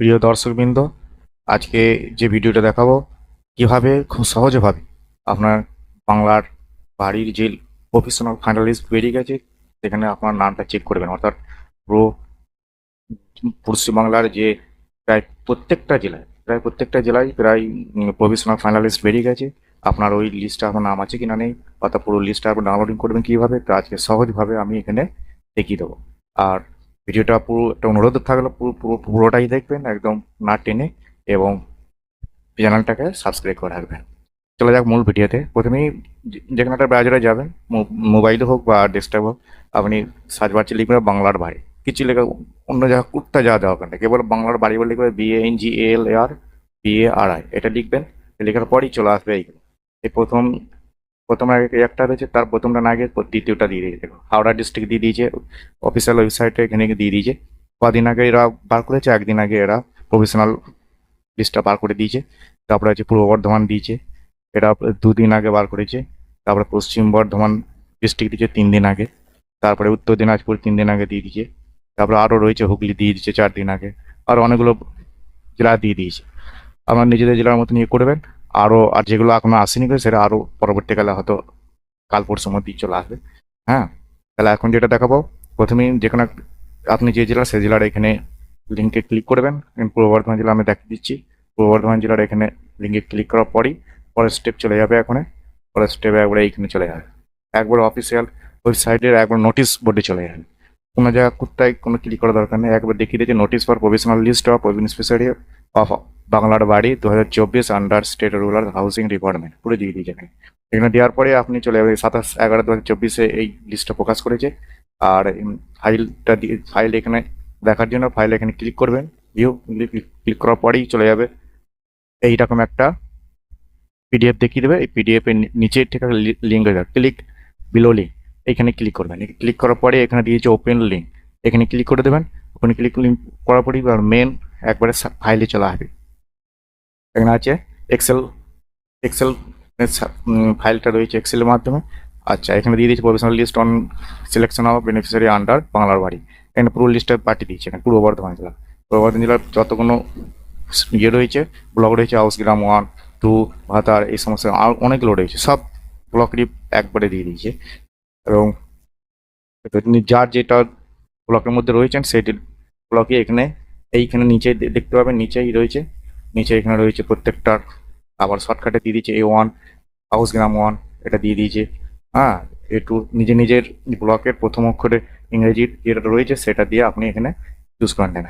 প্রিয় দর্শকবৃন্দ, আজকে যে ভিডিওটা দেখাবো, কীভাবে খুব সহজভাবে আপনার বাংলার বাড়ির যে প্রফেশনাল ফাইনালিস্ট বেরিয়ে গেছে, সেখানে আপনার নামটা চেক করবেন অর্থাৎ পুরো পশ্চিমবাংলার যে প্রায় প্রত্যেকটা জেলায়, প্রায় প্রত্যেকটা জেলায় প্রায় প্রফেশনাল ফাইনালিস্ট বেরিয়ে গেছে। আপনার ওই লিস্টটা আপনার নাম আছে কিনা নেই, অর্থাৎ পুরো লিস্টটা আপনি ডাউনলোডিং করবেন কীভাবে, তো আজকে সহজভাবে আমি এখানে দেখিয়ে দেবো। আর ভিডিওটা পুরো একটা অনুরোধ থাকল, পুরো পুরো, পুরোটাই দেখবেন একদম না টেনে এবং চ্যানেলটাকে সাবস্ক্রাইব করে রাখবেন। চলে যাক মূল ভিডিওতে। প্রথমেই যেখানে একটা ব্রাউজারে যাবেন মোবাইলে হোক বা ডেস্কটপ হোক, আপনি সার্চ বারটি লিখবেন বাংলার বাড়ি। কিছু লেখা, অন্য জায়গা কুত্তা যাওয়া দেওয়া ওখানে কেবল বাংলার বাড়ি বলে লিখবে B N G L R B A R I এটা লিখবেন, লেখার পরই চলে আসবে এইগুলো। এই প্রথম প্রথম আগে একটা রয়েছে, তার প্রথমটা না আগে দ্বিতীয়টা দিয়ে দিয়েছে। হাওড়া ডিস্ট্রিক্ট দিয়ে দিয়েছে অফিসিয়াল ওয়েবসাইটে এখানে দিয়ে দিয়েছে। কদিন আগে এরা বার করেছে, একদিন আগে এরা প্রফেশনাল লিস্টটা বার করে দিয়েছে। তারপরে হচ্ছে পূর্ব বর্ধমান দিয়েছে এটা দুদিন আগে বার করেছে। তারপরে পশ্চিম বর্ধমান ডিস্ট্রিক্ট দিয়েছে তিন দিন আগে। তারপরে উত্তর দিনাজপুর তিন দিন আগে দিয়ে দিয়েছে। তারপরে আরও রয়েছে হুগলি দিয়ে দিয়েছে চার দিন আগে। আর অনেকগুলো জেলা দিয়ে দিয়েছে। আপনার নিজেদের জেলার মতো নিয়ে করবেন। আরও আর যেগুলো এখনও আসেনি সেটা আরও পরবর্তীকালে হয়তো কাল পরশুর মধ্যেই চলে আসবে। হ্যাঁ তাহলে এখন যেটা দেখাবো, প্রথমেই যে কোনো আপনি যে জেলা সেই জেলার এখানে লিঙ্কে ক্লিক করবেন। পূর্ব বর্ধমান জেলা আমি দেখিয়ে দিচ্ছি। পূর্ব বর্ধমান জেলার এখানে লিঙ্কে ক্লিক করার পরই পরের স্টেপ চলে যাবে এখানে। পরের স্টেপে একবারে এইখানে চলে যাবে। একবার অফিসিয়াল ওয়েবসাইটের একবার নোটিশ বোর্ডে চলে যাবে। কোনো জায়গা কোথায় কোনো ক্লিক করার দরকার নেই। একবার দেখিয়ে দিয়েছে notice for professional list of beneficiary of বাংলার বাড়ি দু হাজার চব্বিশ under state rural housing department পুরো দিয়ে দিয়েছে এখানে। দেওয়ার পরে আপনি চলে যাবেন সাতাশ এগারো দু হাজার চব্বিশে এই লিস্টটা প্রকাশ করেছে। আর ফাইলটা দিয়ে ফাইল এখানে দেখার জন্য ফাইল এখানে ক্লিক করবেন। ভিউ ক্লিক করার পরেই চলে যাবে। এইরকম একটা পিডিএফ দেখিয়ে দেবে। এই পিডিএফ এর নিচে ঠিক আছে লিঙ্ক আছে। ক্লিক বিলো লিঙ্ক এখানে ক্লিক করবেন। ক্লিক করার পরে এখানে দিয়েছে ওপেন লিঙ্ক এখানে ক্লিক করে দেবেন। ওখানে ক্লিক করার পরেই মেন একবারে ফাইলে চলে আসবে। এখানে আছে এক্সেল এক্সেল ফাইলটা রয়েছে এক্সেলের মাধ্যমে। আচ্ছা এখানে দিয়ে দিয়েছে professional list on selection of beneficiary under বাংলার বাড়ি। এখানে পুরো লিস্টটা পাঠিয়ে দিয়েছে, এখানে পূর্ব বর্ধমান জেলা। পূর্ব বর্ধমান জেলার যতগুলো ইয়ে রয়েছে ব্লক রয়েছে হাউসগ্রাম ওয়ান টু ভাতার, এই সমস্ত আর অনেকগুলো রয়েছে। সব ব্লকেরই একবারে দিয়ে দিয়েছে। এবং যার যেটা ব্লকের মধ্যে রয়েছেন সেটি ব্লকে এখানে, এইখানে নিচে দেখতে পাবেন, নিচেই রয়েছে। নিচে এখানে রয়েছে প্রত্যেকটার আবার শর্টকাটে দিয়ে দিয়েছে এ ওয়ান হাউস গ্রাম ওয়ান এটা দিয়ে দিয়েছে। হ্যাঁ একটু নিজে নিজের ব্লকের প্রথম অক্ষরে ইংরেজির যেটা রয়েছে সেটা দিয়ে আপনি এখানে চুজ করে নেন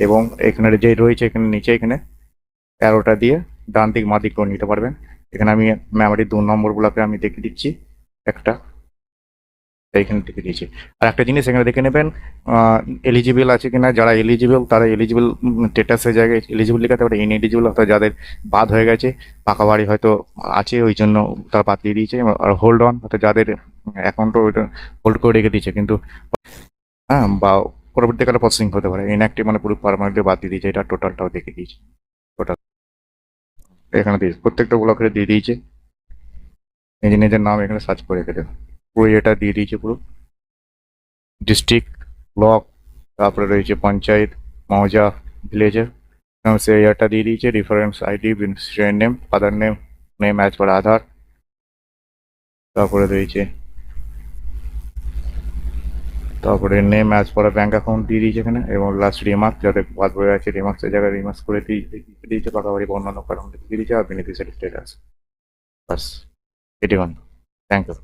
এবং এখানে যে রয়েছে এখানে নিচে এখানে অ্যারোটা দিয়ে ডান দিক মা দিক করে নিতে পারবেন। এখানে আমি মেমারি দু নম্বর ব্লকে আমি দেখে দিচ্ছি একটা। এইখানে দেখে দিয়েছি। আর একটা জিনিস এখানে দেখে নেবেন এলিজিবল আছে কিনা, যারা এলিজিবল তারা এলিজিবল স্টেটাসের জায়গায় এলিজিবল লেখাতে পারে ইন এলিজিবল অর্থাৎ যাদের বাদ হয়ে গেছে, পাকা বাড়ি হয়তো আছে, ওই জন্য তারা বাদ দিয়ে দিয়েছে, আর হোল্ড অন অর্থাৎ যাদের অ্যাকাউন্টও হোল্ড করে রেখে দিয়েছে, কিন্তু হ্যাঁ বা পরবর্তীকালে প্রসেসিং হতে পারে ইনঅ্যাক্টিভ মানে পুরো পারমানেন্টলি বাদ দিয়ে দিয়েছে, এটা টোটালটাও দেখে দিয়েছে। টোটাল এখানে দিয়ে, প্রত্যেকটা ব্লকের দিয়ে দিয়েছে। নিজের নিজের নাম এখানে সার্চ করে রেখে দেবে পুরো এটা দিয়ে দিয়েছে পুরো। ডিস্ট্রিক্ট ব্লক তারপরে রয়েছে পঞ্চায়েত, মৌজা ভিলেজের সে এটা দিয়ে দিয়েছে reference ID beneficiary name father name name as per Aadhaar তারপরে রয়েছে, তারপরে name as per bank account দিয়ে দিয়েছে এখানে। এবং লাস্ট রিমার্ক যাদের বাদ হয়ে আছে রিমার্কসের জায়গায় রিমার্কস করে দিয়ে দিয়ে দিয়েছে বা অন্যান্য কারণ দিয়ে দিয়েছে, আর বেনিফিশিয়ারি স্টেটাস বাস, এটি থ্যাংক ইউ